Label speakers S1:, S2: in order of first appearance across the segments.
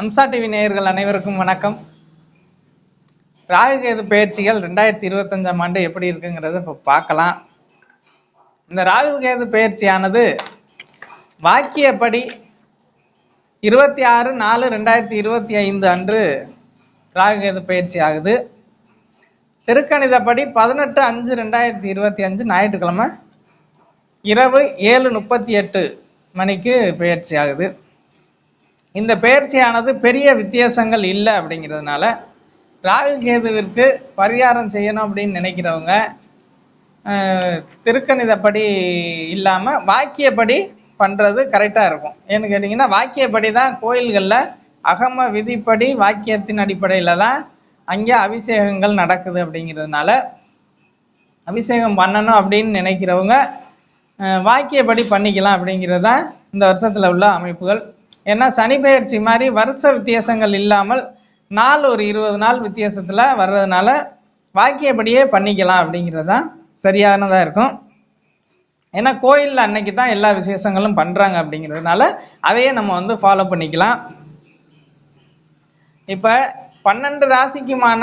S1: Amsa TV நேயர்கள் அனைவருக்கும் வணக்கம். ராகு கேது பயிற்சிகள் ரெண்டாயிரத்தி இருபத்தஞ்சாம் ஆண்டு எப்படி இருக்குங்கிறத இப்போ பார்க்கலாம். இந்த ராகுகேது பயிற்சியானது வாக்கியப்படி இருபத்தி ஆறு நாலு ரெண்டாயிரத்தி இருபத்தி ஐந்து அன்று ராகுகேது பயிற்சி ஆகுது. திருக்கணிதப்படி பதினெட்டு அஞ்சு ரெண்டாயிரத்தி இருபத்தி அஞ்சு ஞாயிற்றுக்கிழமை இரவு ஏழு முப்பத்தி எட்டு மணிக்கு பயிற்சி ஆகுது. இந்த பெயர்ச்சியானது பெரிய வித்தியாசங்கள் இல்லை அப்படிங்கிறதுனால ராகு கேதுவிற்கு பரிகாரம் செய்யணும் அப்படின்னு நினைக்கிறவங்க திருக்கணிதப்படி இல்லாமல் வாக்கியப்படி பண்ணுறது கரெக்டாக இருக்கும். ஏன்னு கேட்டிங்கன்னா வாக்கியப்படி தான் கோயில்களில் அகம விதிப்படி வாக்கியத்தின் அடிப்படையில் தான் அங்கே அபிஷேகங்கள் நடக்குது அப்படிங்கிறதுனால அபிஷேகம் பண்ணணும் அப்படின்னு நினைக்கிறவங்க வாக்கியப்படி பண்ணிக்கலாம் அப்படிங்கிறது தான் இந்த வருஷத்தில் உள்ள அமைப்புகள். ஏன்னா சனி பெயர்ச்சி மாதிரி வருஷ வித்தியாசங்கள் இல்லாமல் நாள் ஒரு இருபது நாள் வித்தியாசத்தில் வர்றதுனால வாக்கியப்படியே பண்ணிக்கலாம் அப்படிங்கிறது தான் சரியானதாக இருக்கும். ஏன்னா கோயிலில் அன்னைக்கு தான் எல்லா விசேஷங்களும் பண்ணுறாங்க அப்படிங்கிறதுனால அதையே நம்ம வந்து ஃபாலோ பண்ணிக்கலாம். இப்போ பன்னெண்டு ராசிக்குமான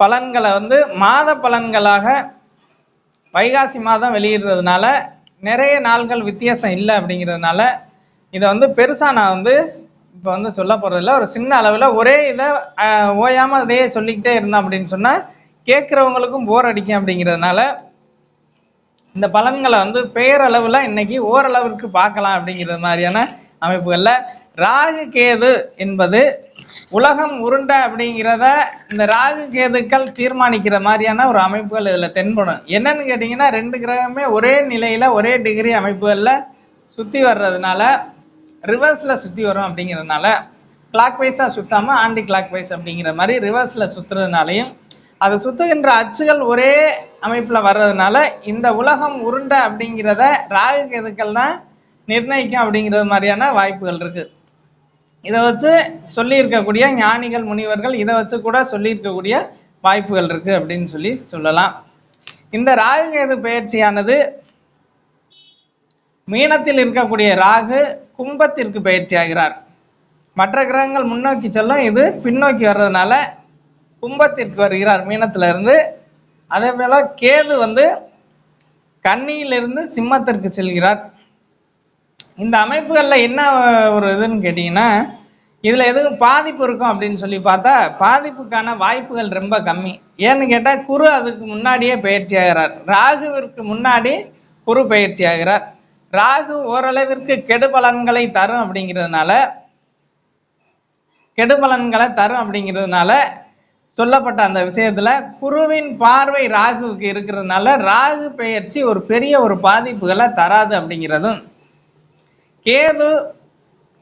S1: பலன்களை வந்து மாத பலன்களாக வைகாசி மாதம் வெளியிடுறதுனால நிறைய நாள்கள் வித்தியாசம் இல்லை அப்படிங்கிறதுனால இதை வந்து பெருசாக நான் வந்து இப்போ வந்து சொல்ல போகிறதில்ல ஒரு சின்ன அளவில் ஒரே இதை ஓயாமல் அதையே சொல்லிக்கிட்டே இருந்தேன் அப்படின்னு சொன்னால் கேட்குறவங்களுக்கும் போர் அடிக்கும் அப்படிங்கிறதுனால இந்த பலன்களை வந்து பேரளவில் இன்னைக்கு ஓரளவிற்கு பார்க்கலாம் அப்படிங்கிறது மாதிரியான அமைப்புகளில். ராகு கேது என்பது உலகம் உருண்டை அப்படிங்கிறத இந்த ராகு கேதுக்கள் தீர்மானிக்கிற மாதிரியான ஒரு அமைப்புகள் இதில் தென்படும். என்னன்னு கேட்டிங்கன்னா ரெண்டு கிரகமே ஒரே நிலையில் ஒரே டிகிரி அமைப்புகளில் சுற்றி வர்றதுனால ரிவர்ஸில் சுற்றி வரும் அப்படிங்கிறதுனால கிளாக் வைஸாக சுற்றாமல் ஆண்டி கிளாக் வைஸ் அப்படிங்கிற மாதிரி ரிவர்ஸில் சுற்றுறதுனாலையும் அது சுற்றுகின்ற அச்சுகள் ஒரே அமைப்பில் வர்றதுனால இந்த உலகம் உருண்டை அப்படிங்கிறத ராகு கேதுக்கள் தான் நிர்ணயிக்கும் அப்படிங்கிறது மாதிரியான வாய்ப்புகள் இருக்குது இதை வச்சு சொல்லியிருக்கக்கூடிய ஞானிகள் முனிவர்கள் இதை வச்சு கூட சொல்லியிருக்கக்கூடிய வாய்ப்புகள் இருக்குது அப்படின்னு சொல்லி சொல்லலாம். இந்த ராகுகேது பயிற்சியானது மீனத்தில் இருக்கக்கூடிய ராகு கும்பத்திற்கு பயிற்சி ஆகிறார் மற்ற கிரகங்கள் முன்னோக்கி செல்லும் இது பின்னோக்கி வர்றதுனால கும்பத்திற்கு வருகிறார் மீனத்திலிருந்து அதே போல கேது வந்து கன்னியிலிருந்து சிம்மத்திற்கு செல்கிறார். இந்த அமைப்புகளில் என்ன ஒரு இதுன்னு கேட்டிங்கன்னா இதில் எதுவும் பாதிப்பு இருக்கும் அப்படின்னு சொல்லி பார்த்தா பாதிப்புக்கான வாய்ப்புகள் ரொம்ப கம்மி. ஏன்னு கேட்டால் குரு அதுக்கு முன்னாடியே பயிற்சி ஆகிறார். ராகுவிற்கு முன்னாடி குரு பயிற்சி ஆகிறார். ராகு ஓரளவிற்கு கெடுபலன்களை தரும் அப்படிங்கிறதுனால கெடுபலன்களை தரும் அப்படிங்கிறதுனால சொல்லப்பட்ட அந்த விஷயத்துல குருவின் பார்வை ராகுவுக்கு இருக்கிறதுனால ராகு பெயர்ச்சி ஒரு பெரிய ஒரு பாதிப்புகளை தராது அப்படிங்கிறதும் கேது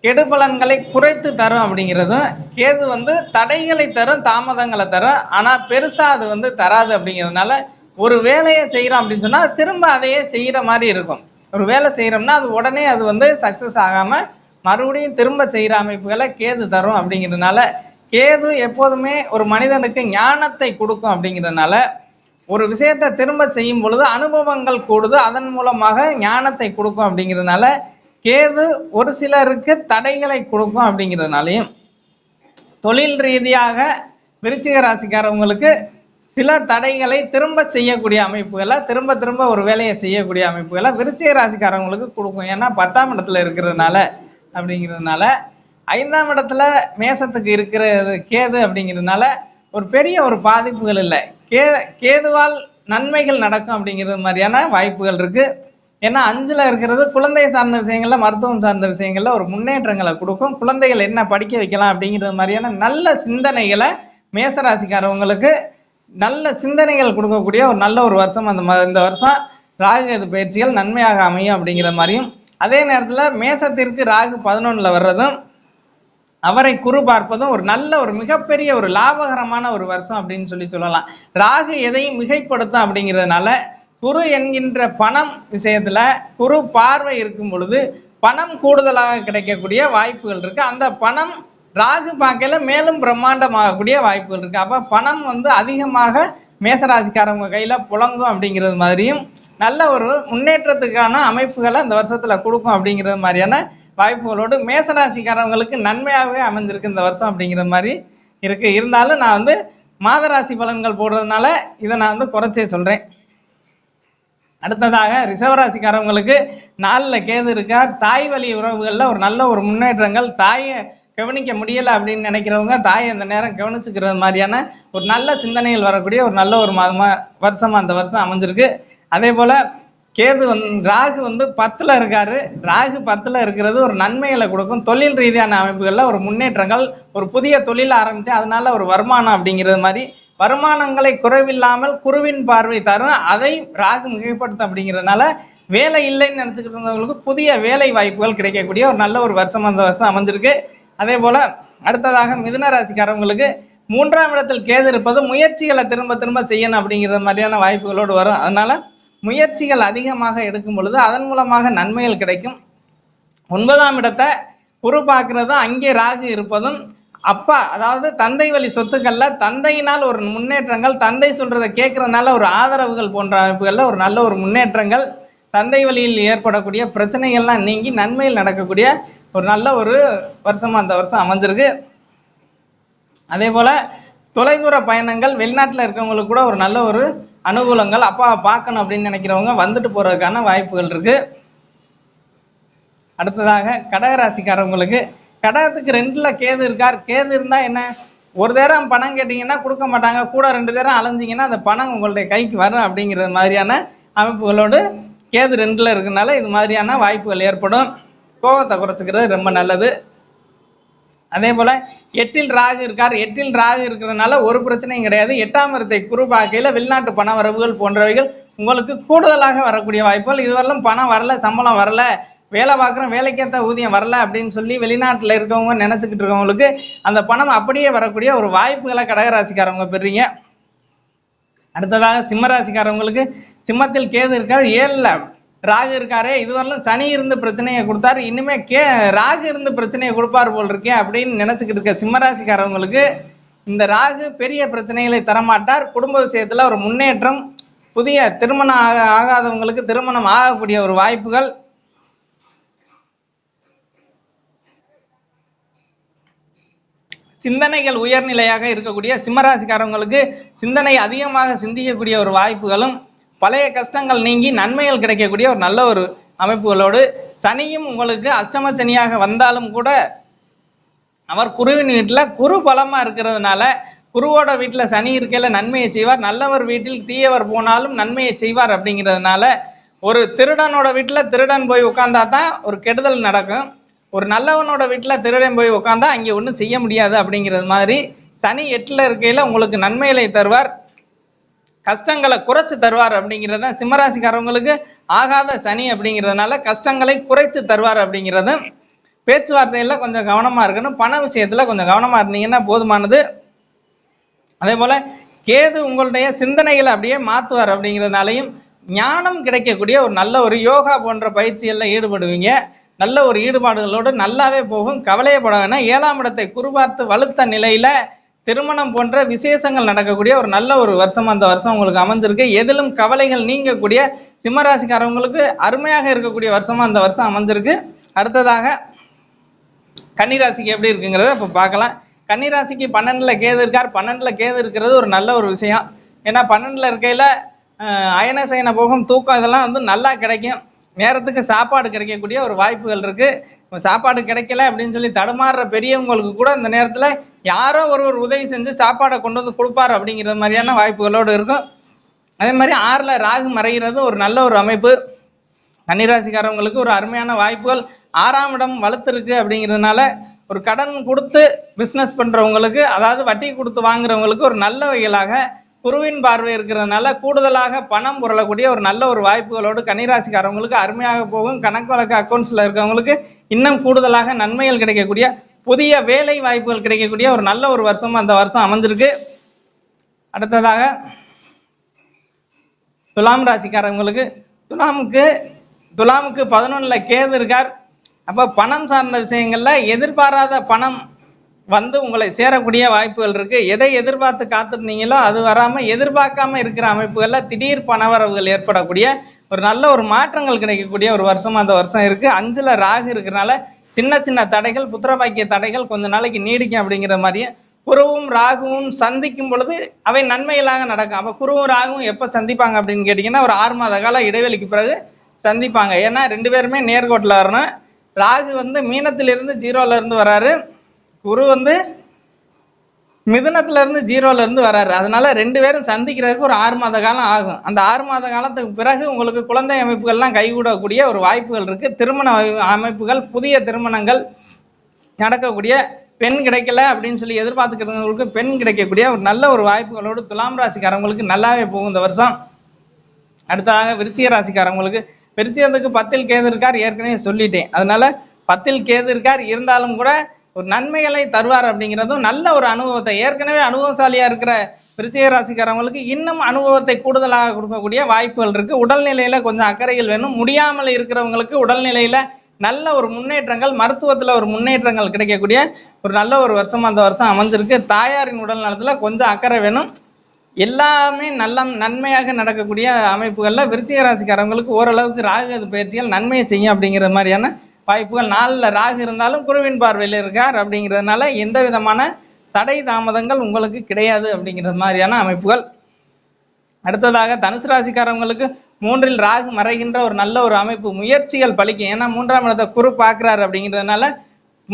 S1: கெடுபலன்களை குறைத்து தரும் அப்படிங்கிறதும் கேது வந்து தடைகளை தரும் தாமதங்களை தரும் ஆனால் பெருசாக அது வந்து தராது அப்படிங்கிறதுனால ஒரு வேலையை செய்கிறோம் அப்படின்னு சொன்னால் திரும்ப அதையே செய்கிற மாதிரி இருக்கும். ஒரு வேலை செய்கிறோம்னா அது உடனே அது வந்து சக்ஸஸ் ஆகாமல் மறுபடியும் திரும்ப செய்கிற அமைப்புகளை கேது தரும் அப்படிங்கிறதுனால கேது எப்போதுமே ஒரு மனிதனுக்கு ஞானத்தை கொடுக்கும் அப்படிங்கிறதுனால ஒரு விஷயத்தை திரும்ப செய்யும் பொழுது அனுபவங்கள் கூடுது அதன் மூலமாக ஞானத்தை கொடுக்கும் அப்படிங்கிறதுனால கேது ஒரு சிலருக்கு தடைகளை கொடுக்கும் அப்படிங்கிறதுனாலையும் தொழில் ரீதியாக விருச்சிக ராசிக்காரவங்களுக்கு சில தடைகளை திரும்ப செய்யக்கூடிய அமைப்புகளை திரும்ப திரும்ப ஒரு வேலையை செய்யக்கூடிய அமைப்புகளை விருச்சிக ராசிக்காரவங்களுக்கு கொடுக்கும். ஏன்னா பத்தாம் இடத்துல இருக்கிறதுனால அப்படிங்கிறதுனால ஐந்தாம் இடத்துல மேசத்துக்கு இருக்கிறது கேது அப்படிங்கிறதுனால ஒரு பெரிய ஒரு பாதிப்புகள் இல்லை. கே கேதுவால் நன்மைகள் நடக்கும் அப்படிங்கிறது மாதிரியான வாய்ப்புகள் இருக்குது ஏன்னா அஞ்சில் இருக்கிறது குழந்தை சார்ந்த விஷயங்களில் மருத்துவம் சார்ந்த விஷயங்களில் ஒரு முன்னேற்றங்களை கொடுக்கும். குழந்தைகள் என்ன படிக்க வைக்கலாம் அப்படிங்கிறது மாதிரியான நல்ல சிந்தனைகளை மேசராசிக்காரவங்களுக்கு நல்ல சிந்தனைகள் கொடுக்கக்கூடிய ஒரு நல்ல ஒரு வருஷம் அந்த ம- இந்த வருஷம் ராகு பயிற்சிகள் நன்மையாக அமையும் அப்படிங்கிற மாதிரியும் அதே நேரத்தில் மேசத்திற்கு ராகு பதினொன்றில் வர்றதும் அவரை குரு பார்ப்பதும் ஒரு நல்ல ஒரு மிகப்பெரிய ஒரு லாபகரமான ஒரு வருஷம் அப்படின்னு சொல்லி சொல்லலாம். ராகு எதையும் மிகைப்படுத்தும் அப்படிங்கிறதுனால குரு என்கின்ற பணம் விஷயத்துல குரு பார்வை இருக்கும் பொழுது பணம் கூடுதலாக கிடைக்கக்கூடிய வாய்ப்புகள் இருக்கு. அந்த பணம் ராகு பார்க்கல மேலும் பிரம்மாண்டமாகக்கூடிய வாய்ப்புகள் இருக்கு. அப்ப பணம் வந்து அதிகமாக மேசராசிக்காரவங்க கையில புழங்கும் அப்படிங்கிறது மாதிரியும் நல்ல ஒரு முன்னேற்றத்துக்கான அமைப்புகளை இந்த வருஷத்துல கொடுக்கும் அப்படிங்கிறது மாதிரியான வாய்ப்புகளோடு மேசராசிக்காரவங்களுக்கு நன்மையாகவே அமைஞ்சிருக்கு இந்த வருஷம் அப்படிங்கிற மாதிரி இருக்கு. இருந்தாலும் நான் வந்து மாதராசி பலன்கள் போடுறதுனால இதை நான் வந்து குறைச்சே சொல்றேன். அடுத்ததாக ரிஷவராசிக்காரவங்களுக்கு நாளில் கேது இருக்கார் தாய் வழி உறவுகளில் ஒரு நல்ல ஒரு முன்னேற்றங்கள். தாயை கவனிக்க முடியலை அப்படின்னு நினைக்கிறவங்க தாயை அந்த நேரம் கவனிச்சுக்கிறது மாதிரியான ஒரு நல்ல சிந்தனைகள் வரக்கூடிய ஒரு நல்ல ஒரு மாதமாக வருஷமாக அந்த வருஷம் அமைஞ்சிருக்கு. அதே போல் கேது வந் ராகு வந்து பத்தில் இருக்காரு. ராகு பத்தில் இருக்கிறது ஒரு நன்மைகளை கொடுக்கும். தொழில் ரீதியான அமைப்புகளில் ஒரு முன்னேற்றங்கள் ஒரு புதிய தொழில் ஆரம்பித்து அதனால ஒரு வருமானம் அப்படிங்கிறது மாதிரி வருமானங்களை குறைவில்லாமல் குருவின் பார்வை தரும் அதை ராகு மிகைப்படுத்தும் அப்படிங்கிறதுனால வேலை இல்லைன்னு நினச்சிக்கிட்டு இருந்தவங்களுக்கு புதிய வேலை வாய்ப்புகள் கிடைக்கக்கூடிய ஒரு நல்ல ஒரு வருஷம் அந்த வருஷம் அமைஞ்சிருக்கு. அதே போல் அடுத்ததாக மிதுன ராசிக்காரவங்களுக்கு மூன்றாம் இடத்தில் கேது இருப்பது முயற்சிகளை திரும்ப திரும்ப செய்யணும் அப்படிங்கிற மாதிரியான வாய்ப்புகளோடு வரும். அதனால் முயற்சிகள் அதிகமாக எடுக்கும் பொழுது அதன் மூலமாக நன்மைகள் கிடைக்கும். ஒன்பதாம் இடத்தை குரு பார்க்குறதும் அங்கே ராகு இருப்பதும் அப்பா அதாவது தந்தை வழி சொத்துக்கள்ல தந்தையினால் ஒரு முன்னேற்றங்கள் தந்தை சொல்றதை கேட்கறதுனால ஒரு ஆதரவுகள் போன்ற அமைப்புகள்ல ஒரு நல்ல ஒரு முன்னேற்றங்கள் தந்தை வழியில் ஏற்படக்கூடிய பிரச்சனைகள்லாம் நீங்கி நன்மையில் நடக்கக்கூடிய ஒரு நல்ல ஒரு வருஷமா அந்த வருஷம் அமைஞ்சிருக்கு. அதே போல தொலைதூர பயணங்கள் வெளிநாட்டில் இருக்கிறவங்களுக்கு கூட ஒரு நல்ல ஒரு அனுகூலங்கள் அப்பா பார்க்கணும் அப்படின்னு நினைக்கிறவங்க வந்துட்டு போறதுக்கான வாய்ப்புகள் இருக்கு. அடுத்ததாக கடகராசிக்காரவங்களுக்கு கடகத்துக்கு ரெண்டுல கேது இருக்கார். கேது இருந்தா என்ன? ஒரு நேரம் பணம் கேட்டிங்கன்னா கொடுக்க மாட்டாங்க. கூட ரெண்டு நேரம் அலைஞ்சிங்கன்னா அந்த பணம் உங்களுடைய கைக்கு வரும் அப்படிங்கிறது மாதிரியான அமைப்புகளோடு கேது ரெண்டுல இருக்கனால இது மாதிரியான வாய்ப்புகள் ஏற்படும். கோபத்தை குறைச்சிக்கிறது ரொம்ப நல்லது. அதே போல எட்டில் ராகு இருக்கார். எட்டில் ராகு இருக்கிறதுனால ஒரு பிரச்சனையும் கிடையாது. எட்டாம் இடத்தை குறுபாக்கையில் வெளிநாட்டு பண வரவுகள் போன்றவைகள் உங்களுக்கு கூடுதலாக வரக்கூடிய வாய்ப்புகள். இதுவரையிலும் பணம் வரல சம்பளம் வரல. வேலை பார்க்குறோம் வேலைக்கேற்ற ஊதியம் வரல அப்படின்னு சொல்லி வெளிநாட்டில் இருக்கவங்க நினச்சிக்கிட்டு இருக்கவங்களுக்கு அந்த பணம் அப்படியே வரக்கூடிய ஒரு வாய்ப்புகளை கடகராசிக்காரவங்க பெறீங்க அடுத்ததாக சிம்மராசிக்காரவங்களுக்கு சிம்மத்தில் கேது இருக்கார் ஏழில் ராகு இருக்காரே. இதுவரையிலும் சனி இருந்து பிரச்சனையை கொடுத்தாரு. இனிமே கே ராகு இருந்து பிரச்சனையை கொடுப்பார் போல் இருக்கே அப்படின்னு நினச்சிக்கிட்டு இருக்க சிம்மராசிக்காரவங்களுக்கு இந்த ராகு பெரிய பிரச்சனைகளை தரமாட்டார். குடும்ப விஷயத்தில் ஒரு முன்னேற்றம் புதிய திருமணம் ஆக ஆகாதவங்களுக்கு திருமணம் ஆகக்கூடிய ஒரு வாய்ப்புகள் சிந்தனைகள் உயர்நிலையாக இருக்கக்கூடிய சிம்மராசிக்காரவங்களுக்கு சிந்தனை அதிகமாக சிந்திக்கக்கூடிய ஒரு வாய்ப்புகளும் பழைய கஷ்டங்கள் நீங்கி நன்மைகள் கிடைக்கக்கூடிய ஒரு நல்ல ஒரு அமைப்புகளோடு சனியும் உங்களுக்கு அஷ்டம சனியாக வந்தாலும் கூட அவர் குருவின் வீட்டில் குரு பலமாக இருக்கிறதுனால குருவோட வீட்டில் சனி இருக்கையில் நன்மையை செய்வார். நல்லவர் வீட்டில் தீயவர் போனாலும் நன்மையை செய்வார் அப்படிங்கிறதுனால ஒரு திருடனோட வீட்டில் திருடன் போய் உட்காந்தா தான் ஒரு கெடுதல் நடக்கும். ஒரு நல்லவனோட வீட்டில் திருடன் போய் உட்காந்தா அங்கே ஒன்றும் செய்ய முடியாது அப்படிங்கிறது மாதிரி சனி எட்டில் இருக்கையில் உங்களுக்கு நன்மைகளை தருவார். கஷ்டங்களை குறைச்சு தருவார் அப்படிங்கிறது தான் சிம்மராசிக்காரவங்களுக்கு ஆகாத சனி அப்படிங்கிறதுனால கஷ்டங்களை குறைத்து தருவார் அப்படிங்கிறது. பேச்சுவார்த்தையில் கொஞ்சம் கவனமாக இருக்கணும். பண விஷயத்தில் கொஞ்சம் கவனமாக இருந்தீங்கன்னா போதுமானது. அதே போல் கேது உங்களுடைய சிந்தனைகளை அப்படியே மாற்றுவார் அப்படிங்கிறதுனாலையும் ஞானம் கிடைக்கக்கூடிய ஒரு நல்ல ஒரு யோகா போன்ற பயிற்சிகளில் ஈடுபடுவீங்க. நல்ல ஒரு ஈடுபாடுகளோடு நல்லாவே போகும். கவலையப்பட வேணாம். ஏழாம் இடத்தை குறிபார்த்து வலுத்த நிலையில் திருமணம் போன்ற விசேஷங்கள் நடக்கக்கூடிய ஒரு நல்ல ஒரு வருஷம் அந்த வருஷம் உங்களுக்கு அமைஞ்சிருக்கு. எதிலும் கவலைகள் நீங்கக்கூடிய சிம்மராசிக்காரவங்களுக்கு அருமையாக இருக்கக்கூடிய வருஷமா அந்த வருஷம் அமைஞ்சிருக்கு. அடுத்ததாக கன்னிராசிக்கு எப்படி இருக்குங்கிறத இப்போ பார்க்கலாம். கன்னிராசிக்கு பன்னெண்டில் கேது இருக்கார். பன்னெண்டில் கேது இருக்கிறது ஒரு நல்ல ஒரு விஷயம். ஏன்னா பன்னெண்டில் இருக்கையில் அயன சயன போகும் தூக்கம் இதெல்லாம் வந்து நல்லா கிடைக்கும். நேரத்துக்கு சாப்பாடு கிடைக்கக்கூடிய ஒரு வாய்ப்புகள் இருக்குது சாப்பாடு கிடைக்கல அப்படின்னு சொல்லி தடுமாறுற பெரியவங்களுக்கு கூட இந்த நேரத்தில் யாரோ ஒருவர் உதவி செஞ்சு சாப்பாடை கொண்டு வந்து கொடுப்பார் அப்படிங்கிற மாதிரியான வாய்ப்புகளோடு இருக்கும். அதே மாதிரி ஆறில் ராகு மறைகிறது ஒரு நல்ல ஒரு அமைப்பு. கன்னிராசிக்காரவங்களுக்கு ஒரு அருமையான வாய்ப்புகள். ஆறாம் இடம் வளர்த்துருக்கு அப்படிங்கிறதுனால ஒரு கடன் கொடுத்து பிஸ்னஸ் பண்ணுறவங்களுக்கு அதாவது வட்டி கொடுத்து வாங்குறவங்களுக்கு ஒரு நல்ல வகையிலாக குருவின் பார்வை இருக்கிறதுனால கூடுதலாக பணம் புரளக்கூடிய ஒரு நல்ல ஒரு வாய்ப்புகளோடு கன்னிராசிக்காரவங்களுக்கு அருமையாக போகும். கணக்கு வழக்கு அக்கௌண்ட்ஸில் இருக்கவங்களுக்கு இன்னும் கூடுதலாக நன்மைகள் கிடைக்கக்கூடிய புதிய வேலை வாய்ப்புகள் கிடைக்கக்கூடிய ஒரு நல்ல ஒரு வருஷம் அந்த வருஷம் அமைஞ்சிருக்கு. அடுத்ததாக துலாம் ராசிக்காரவங்களுக்கு துலாமுக்கு துலாமுக்கு பதினொன்றில் கேது இருக்கார். அப்போ பணம் சார்ந்த விஷயங்களில் எதிர்பாராத பணம் வந்து உங்களை சேரக்கூடிய வாய்ப்புகள் இருக்குது எதை எதிர்பார்த்து காத்திருந்தீங்களோ அது வராமல் எதிர்பார்க்காம இருக்கிற அமைப்புகளில் திடீர் பணவரவுகள் ஏற்படக்கூடிய ஒரு நல்ல ஒரு மாற்றங்கள் கிடைக்கக்கூடிய ஒரு வருஷம் அந்த வருஷம் இருக்குது அஞ்சில் ராகு இருக்கிறனால சின்ன சின்ன தடைகள் புத்திரபாக்கிய தடைகள் கொஞ்ச நாளைக்கு நீடிக்கும் அப்படிங்கிற மாதிரியே குருவும் ராகுவும் சந்திக்கும் பொழுது அவை நன்மைகளாக நடக்கும். அப்போ குருவும் ராகுவும் எப்போ சந்திப்பாங்க அப்படின்னு கேட்டிங்கன்னா ஒரு ஆறு மாத கால இடைவெளிக்கு பிறகு சந்திப்பாங்க. ஏன்னா ரெண்டு பேருமே நேர்கோட்டில் வரணும். ராகு வந்து மீனத்திலிருந்து ஜீரோல வராரு. குரு வந்து மிதுனத்துல இருந்து ஜீரோல இருந்து வராரு. அதனால ரெண்டு பேரும் சந்திக்கிறதுக்கு ஒரு ஆறு மாத காலம் ஆகும். அந்த ஆறு மாத காலத்துக்கு பிறகு உங்களுக்கு குழந்தை அமைப்புகள்லாம் கைகூடக்கூடிய ஒரு வாய்ப்புகள் இருக்கு. திருமண அமைப்புகள் புதிய திருமணங்கள் நடக்கக்கூடிய பெண் கிடைக்கல அப்படின்னு சொல்லி எதிர்பார்த்துக்கிறவங்களுக்கு பெண் கிடைக்கக்கூடிய ஒரு நல்ல ஒரு வாய்ப்புகளோடு துலாம் ராசிக்காரவங்களுக்கு நல்லாவே போகும் இந்த வருஷம். அடுத்ததாக விருச்சிக ராசிக்காரவங்களுக்கு விருச்சிகத்துக்கு பத்தில் கேது இருக்கார் ஏற்கனவே சொல்லிட்டேன். அதனால பத்தில் கேது இருக்கார். இருந்தாலும் கூட ஒரு நன்மைகளை தருவார் அப்படிங்கிறதும் நல்ல ஒரு அனுபவத்தை ஏற்கனவே அனுபவசாலியாக இருக்கிற விருச்சிக ராசிக்காரவங்களுக்கு இன்னும் அனுபவத்தை கூடுதலாக கொடுக்கக்கூடிய வாய்ப்புகள் இருக்குது உடல்நிலையில் கொஞ்சம் அக்கறைகள் வேணும். முடியாமல் இருக்கிறவங்களுக்கு உடல்நிலையில் நல்ல ஒரு முன்னேற்றங்கள் மருத்துவத்தில் ஒரு முன்னேற்றங்கள் கிடைக்கக்கூடிய ஒரு நல்ல ஒரு வருஷம் அந்த வருஷம் அமைஞ்சிருக்கு. தாயாரின் உடல் நலத்தில் கொஞ்சம் அக்கறை வேணும். எல்லாமே நல்ல நன்மையாக நடக்கக்கூடிய அமைப்புகளில் விருச்சிக ராசிக்காரவங்களுக்கு ஓரளவுக்கு ராகு பயிற்சிகள் நன்மையை செய்யும் அப்படிங்கிற மாதிரியான வாய்ப்புகள் நாளில் ராகு இருந்தாலும் குருவின் பார்வையில் இருக்கார் அப்படிங்கிறதுனால எந்த விதமான தடை தாமதங்கள் உங்களுக்கு கிடையாது அப்படிங்கிற மாதிரியான அமைப்புகள். அடுத்ததாக தனுசு ராசிக்காரவங்களுக்கு மூன்றில் ராகு மறைகின்ற ஒரு நல்ல ஒரு அமைப்பு முயற்சிகள் பலிக்கும். ஏன்னா மூன்றாம் இடத்தை குரு பார்க்குறாரு அப்படிங்கிறதுனால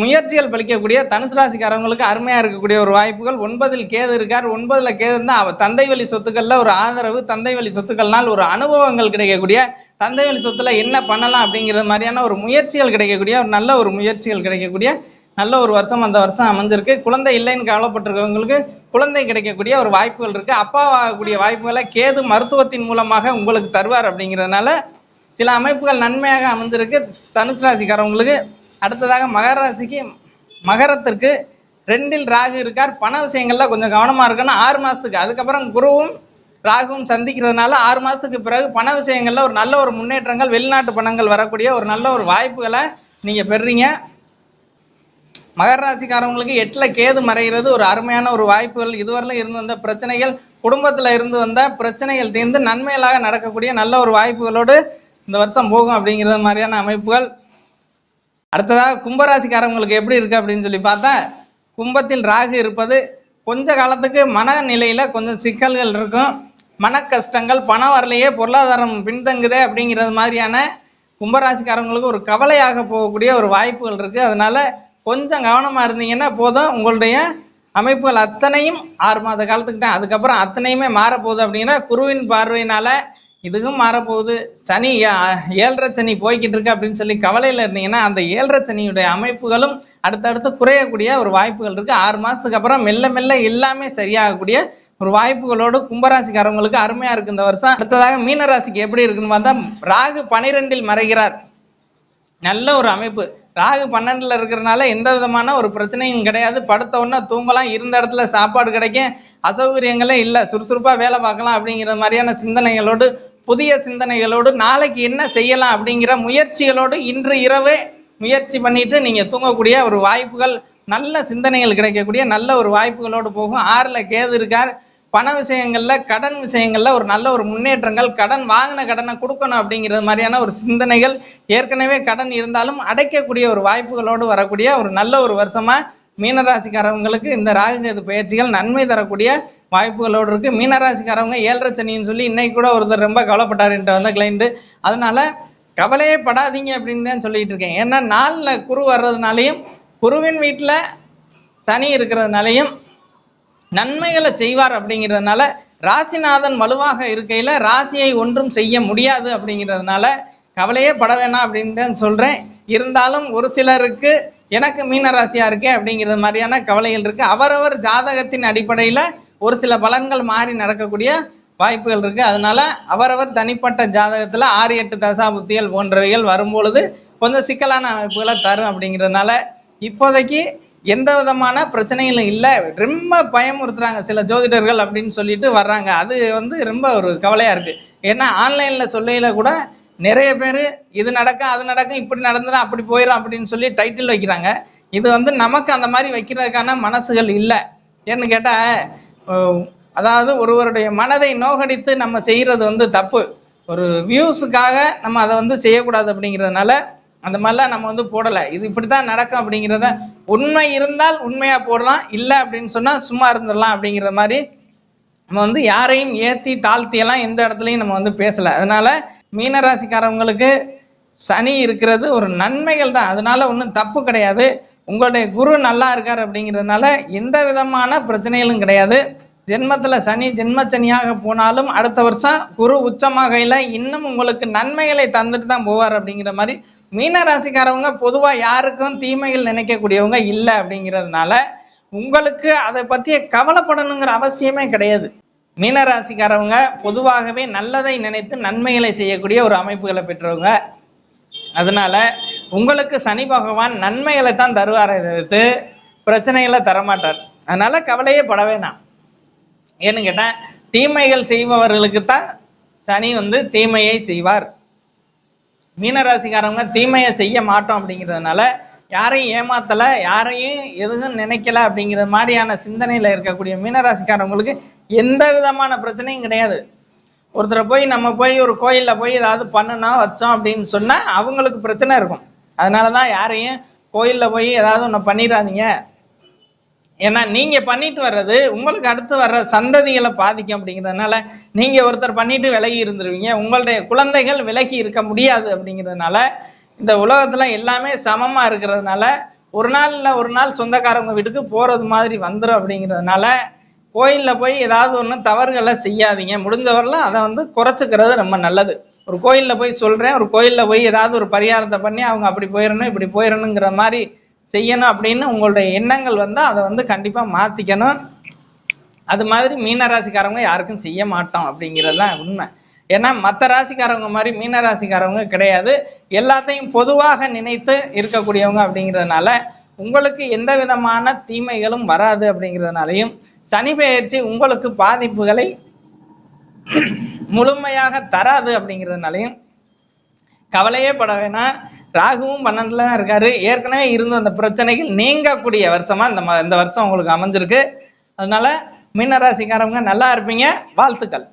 S1: முயற்சிகள் பலிக்கக்கூடிய தனுசு ராசிக்காரவங்களுக்கு அருமையாக இருக்கக்கூடிய ஒரு வாய்ப்புகள். ஒன்பதில் கேது இருக்கார். ஒன்பதில் கேது இருந்தால் அவர் தந்தை வழி சொத்துக்களில் ஒரு ஆதரவு தந்தை வழி சொத்துக்கள்னால் ஒரு அனுபவங்கள் கிடைக்கக்கூடிய தந்தை வழி சொத்துல என்ன பண்ணலாம் அப்படிங்கிற மாதிரியான ஒரு முயற்சிகள் கிடைக்கக்கூடிய ஒரு நல்ல ஒரு முயற்சிகள் கிடைக்கக்கூடிய நல்ல ஒரு வருஷம் அந்த வருஷம் அமைஞ்சிருக்கு. குழந்தை இல்லைன்னு கவலைப்பட்டிருக்கவங்களுக்கு குழந்தை கிடைக்கக்கூடிய ஒரு வாய்ப்புகள் இருக்கு. அப்பாவாகக்கூடிய வாய்ப்புகளை கேது மருத்துவத்தின் மூலமாக உங்களுக்கு தருவார் அப்படிங்கிறதுனால சில அமைப்புகள் நன்மையாக அமைஞ்சிருக்கு. தனுசு ராசிக்காரவங்களுக்கு அடுத்ததாக மகர ராசிக்கு மகரத்திற்கு ரெண்டில் ராகு இருக்கார். பண விஷயங்கள்ல கொஞ்சம் கவனமாக இருக்கணும். ஆறு மாதத்துக்கு அதுக்கப்புறம் குருவும் ராகுவும் சந்திக்கிறதுனால ஆறு மாதத்துக்கு பிறகு பண விஷயங்களில் ஒரு நல்ல ஒரு முன்னேற்றங்கள் வெளிநாட்டு பணங்கள் வரக்கூடிய ஒரு நல்ல ஒரு வாய்ப்புகளை நீங்கள் பெறுறீங்க. மகர ராசிக்காரவங்களுக்கு எட்டில் கேது மறைகிறது ஒரு அருமையான ஒரு வாய்ப்புகள். இதுவரையிலும் இருந்து வந்த பிரச்சனைகள் குடும்பத்தில் இருந்து வந்த பிரச்சனைகள் தீர்ந்து நன்மைகளாக நடக்கக்கூடிய நல்ல ஒரு வாய்ப்புகளோடு இந்த வருஷம் போகும் அப்படிங்கிற மாதிரியான அமைப்புகள் அடுத்ததாக கும்பராசிக்காரவங்களுக்கு எப்படி இருக்குது அப்படின்னு சொல்லி பார்த்தா கும்பத்தில் ராகு இருப்பது கொஞ்ச காலத்துக்கு மனநிலையில் கொஞ்சம் சிக்கல்கள் இருக்கும். மன கஷ்டங்கள் பணம் வரலையே பொருளாதாரம் பின்தங்குதே அப்படிங்கிறது மாதிரியான கும்பராசிக்காரங்களுக்கு ஒரு கவலையாக போகக்கூடிய ஒரு வாய்ப்புகள் இருக்குது அதனால் கொஞ்சம் கவனமாக இருந்தீங்கன்னா போதும். உங்களுடைய அமைப்புகள் அத்தனையும் ஆறு மாத காலத்துக்கு தான் அதுக்கப்புறம் அத்தனையுமே மாறப்போகுது அப்படின்னா குருவின் பார்வையினால் இதுவும் மாறப்போகுது. சனி ஏழரை சனி போய்கிட்டு இருக்கு அப்படின்னு சொல்லி கவலையில் இருந்தீங்கன்னா அந்த ஏழரை சனியுடைய அமைப்புகளும் அடுத்தடுத்து குறையக்கூடிய ஒரு வாய்ப்புகள் இருக்கு. ஆறு மாசத்துக்கு அப்புறம் மெல்ல மெல்ல எல்லாமே சரியாகக்கூடிய ஒரு வாய்ப்புகளோடு கும்பராசிக்காரவங்களுக்கு அருமையா இருக்கு இந்த வருஷம். அடுத்ததாக மீனராசிக்கு எப்படி இருக்குன்னு பார்த்தா ராகு பனிரெண்டில் மறைகிறார். நல்ல ஒரு அமைப்பு. ராகு பன்னெண்டில் இருக்கிறனால எந்த விதமான ஒரு பிரச்சனையும் கிடையாது. படுத்த உடனே தூங்கலாம். இருந்த இடத்துல சாப்பாடு கிடைக்கும். அசௌகரியங்களே இல்லை. சுறுசுறுப்பாக வேலை பார்க்கலாம் அப்படிங்கிற மாதிரியான சிந்தனைகளோடு புதிய சிந்தனைகளோடு நாளைக்கு என்ன செய்யலாம் அப்படிங்கிற முயற்சிகளோடு இன்று இரவே முயற்சி பண்ணிட்டு நீங்க தூங்கக்கூடிய ஒரு வாய்ப்புகள் நல்ல சிந்தனைகள் கிடைக்கக்கூடிய நல்ல ஒரு வாய்ப்புகளோடு போகும். ஆறுல கேது இருக்கார். பண விஷயங்களில் கடன் விஷயங்களில் ஒரு நல்ல ஒரு முன்னேற்றங்கள் கடன் வாங்கின கடனை கொடுக்கணும் அப்படிங்கிறது மாதிரியான ஒரு சிந்தனைகள் ஏற்கனவே கடன் இருந்தாலும் அடைக்கக்கூடிய ஒரு வாய்ப்புகளோடு வரக்கூடிய ஒரு நல்ல ஒரு வருஷமாக மீனராசிக்காரவங்களுக்கு இந்த ராகுகேது பயிற்சிகள் நன்மை தரக்கூடிய வாய்ப்புகளோடு இருக்குது மீனராசிக்காரவங்க ஏழரை சனின்னு சொல்லி இன்னைக்கு கூட ஒருத்தர் ரொம்ப கவலைப்பட்டார் வந்த கிளைண்ட்டு அதனால் கவலையே படாதீங்க அப்படின்னு தான் சொல்லிகிட்டு இருக்கேன். ஏன்னா நாளில் குரு வர்றதுனாலையும் குருவின் வீட்டில் சனி இருக்கிறதுனாலையும் நன்மைகளை செய்வார் அப்படிங்கிறதுனால ராசிநாதன் வலுவாக இருக்கையில் ராசியை ஒன்றும் செய்ய முடியாது அப்படிங்கிறதுனால கவலையே பட வேணாம் அப்படின்னு தான் சொல்கிறேன் இருந்தாலும் ஒரு சிலருக்கு எனக்கு மீன ராசியா இருக்கே அப்படிங்கிறது மாதிரியான கவலைகள் இருக்குது அவரவர் ஜாதகத்தின் அடிப்படையில் ஒரு சில பலன்கள் மாறி நடக்கக்கூடிய வாய்ப்புகள் இருக்கு. அதனால அவரவர் தனிப்பட்ட ஜாதகத்தில் ஆறு எட்டு தசா புத்திகள் போன்றவைகள் வரும்பொழுது கொஞ்சம் சிக்கலான அமைப்புகளை தரும் அப்படிங்கிறதுனால இப்போதைக்கு எந்த விதமான பிரச்சனைகளும் இல்லை. ரொம்ப பயமுறுத்துறாங்க சில ஜோதிடர்கள் அப்படின்னு சொல்லிட்டு வர்றாங்க. அது வந்து ரொம்ப ஒரு கவலையா இருக்கு. ஏன்னா ஆன்லைன்ல சொல்லையில கூட நிறைய பேர் இது நடக்கும் அது நடக்கும் இப்படி நடந்துடும் அப்படி போயிடும் அப்படின்னு சொல்லி டைட்டில் வைக்கிறாங்க. இது வந்து நமக்கு அந்த மாதிரி வைக்கிறதுக்கான மனசுகள் இல்லை. ஏன்னு கேட்டால் அதாவது ஒருவருடைய மனதை நோகடித்து நம்ம செய்கிறது வந்து தப்பு. ஒரு வியூஸுக்காக நம்ம அதை வந்து செய்யக்கூடாது அப்படிங்கிறதுனால அந்த மாதிரிலாம் நம்ம வந்து போடலை. இது இப்படி தான் நடக்கும் அப்படிங்கிறத உண்மை இருந்தால் உண்மையாக போடலாம் இல்லை அப்படின்னு சொன்னால் சும்மா இருந்துடலாம் அப்படிங்கிற மாதிரி நம்ம வந்து யாரையும் ஏற்றி தாழ்த்தியெல்லாம் எந்த இடத்துலையும் நம்ம வந்து பேசலை. அதனால் மீனராசிக்காரவங்களுக்கு சனி இருக்கிறது ஒரு நன்மைகள் தான். அதனால ஒன்றும் தப்பு கிடையாது. உங்களுடைய குரு நல்லா இருக்கார் அப்படிங்கிறதுனால எந்த விதமான பிரச்சனைகளும் கிடையாது. ஜென்மத்தில் சனி ஜென்மச்சனியாக போனாலும் அடுத்த வருஷம் குரு உச்சமாகையில் இன்னும் உங்களுக்கு நன்மைகளை தந்துட்டு தான் போவார் அப்படிங்கிற மாதிரி மீன ராசிக்காரவங்க பொதுவாக யாருக்கும் தீமைகள் நினைக்கக்கூடியவங்க இல்லை அப்படிங்கிறதுனால உங்களுக்கு அதை பற்றிய கவலைப்படணுங்கிற அவசியமே கிடையாது. மீனராசிக்காரவங்க பொதுவாகவே நல்லதை நினைத்து நன்மைகளை செய்யக்கூடிய ஒரு அமைப்புகளை பெற்றவங்க. அதனால உங்களுக்கு சனி பகவான் நன்மைகளை தான் தருவாரை தவிர்த்து பிரச்சனைகளை தரமாட்டார். அதனால கவலையே பட வேணாம். ஏன்னு கேட்டால் தீமைகள் செய்பவர்களுக்கு தான் சனி வந்து தீமையை செய்வார். மீனராசிக்காரவங்க தீமையை செய்ய மாட்டோம் அப்படிங்கிறதுனால யாரையும் ஏமாத்தலை யாரையும் எதுவும் நினைக்கல அப்படிங்கிற மாதிரியான சிந்தனையில் இருக்கக்கூடிய மீனராசிக்காரவங்களுக்கு எந்த விதமான பிரச்சனையும் கிடையாது. ஒருத்தரை போய் நம்ம போய் ஒரு கோயிலில் போய் ஏதாவது பண்ணுனா வச்சோம் அப்படின்னு சொன்னால் அவங்களுக்கு பிரச்சனை இருக்கும். அதனால தான் யாரையும் கோயிலில் போய் ஏதாவது ஒன்று பண்ணிடாதீங்க. ஏன்னா நீங்கள் பண்ணிட்டு வர்றது உங்களுக்கு அடுத்து வர்ற சந்ததிகளை பாதிக்கும் அப்படிங்கிறதுனால நீங்கள் ஒருத்தர் பண்ணிட்டு விலகி இருந்துருவீங்க. உங்களுடைய குழந்தைகள் விலகி இருக்க முடியாது அப்படிங்கிறதுனால இந்த உலகத்தில் எல்லாமே சமமாக இருக்கிறதுனால ஒரு நாள் இல்லை ஒரு நாள் சொந்தக்காரங்க வீட்டுக்கு போகிறது மாதிரி வந்துடும் அப்படிங்கிறதுனால கோயிலில் போய் ஏதாவது ஒன்று தவறுகளை செய்யாதீங்க. முடிஞ்சவரெல்லாம் அதை வந்து குறைச்சிக்கிறது ரொம்ப நல்லது. ஒரு கோயிலில் போய் சொல்கிறேன் ஒரு கோயிலில் போய் ஏதாவது ஒரு பரிகாரத்தை பண்ணி அவங்க அப்படி போயிடணும் இப்படி போயிடணுங்கிற மாதிரி செய்யணும் அப்படின்னு உங்களுடைய எண்ணங்கள் வந்தால் அதை வந்து கண்டிப்பாக மாற்றிக்கணும் அது மாதிரி மீனராசிக்காரவங்க யாருக்கும் செய்ய மாட்டோம் அப்படிங்கிறது தான் உண்மை. ஏன்னா மற்ற ராசிக்காரவங்க மாதிரி மீன ராசிக்காரவங்க கிடையாது. எல்லாத்தையும் பொதுவாக நினைத்து இருக்கக்கூடியவங்க அப்படிங்கிறதுனால உங்களுக்கு எந்த விதமான தீமைகளும் வராது அப்படிங்கிறதுனாலையும் சனி பெயர்ச்சி உங்களுக்கு பாதிப்புகளை முழுமையாக தராது அப்படிங்கிறதுனாலையும் கவலையே பட வேணாம் ராகுவும் பன்னெண்டுல தான் இருக்காரு. ஏற்கனவே இருந்த அந்த பிரச்சனைகள் நீங்கக்கூடிய வருஷமா இந்த ம- இந்த வருஷம் உங்களுக்கு அமைஞ்சிருக்கு. அதனால மீனராசிக்காரவங்க நல்லா இருப்பீங்க. வாழ்த்துக்கள்.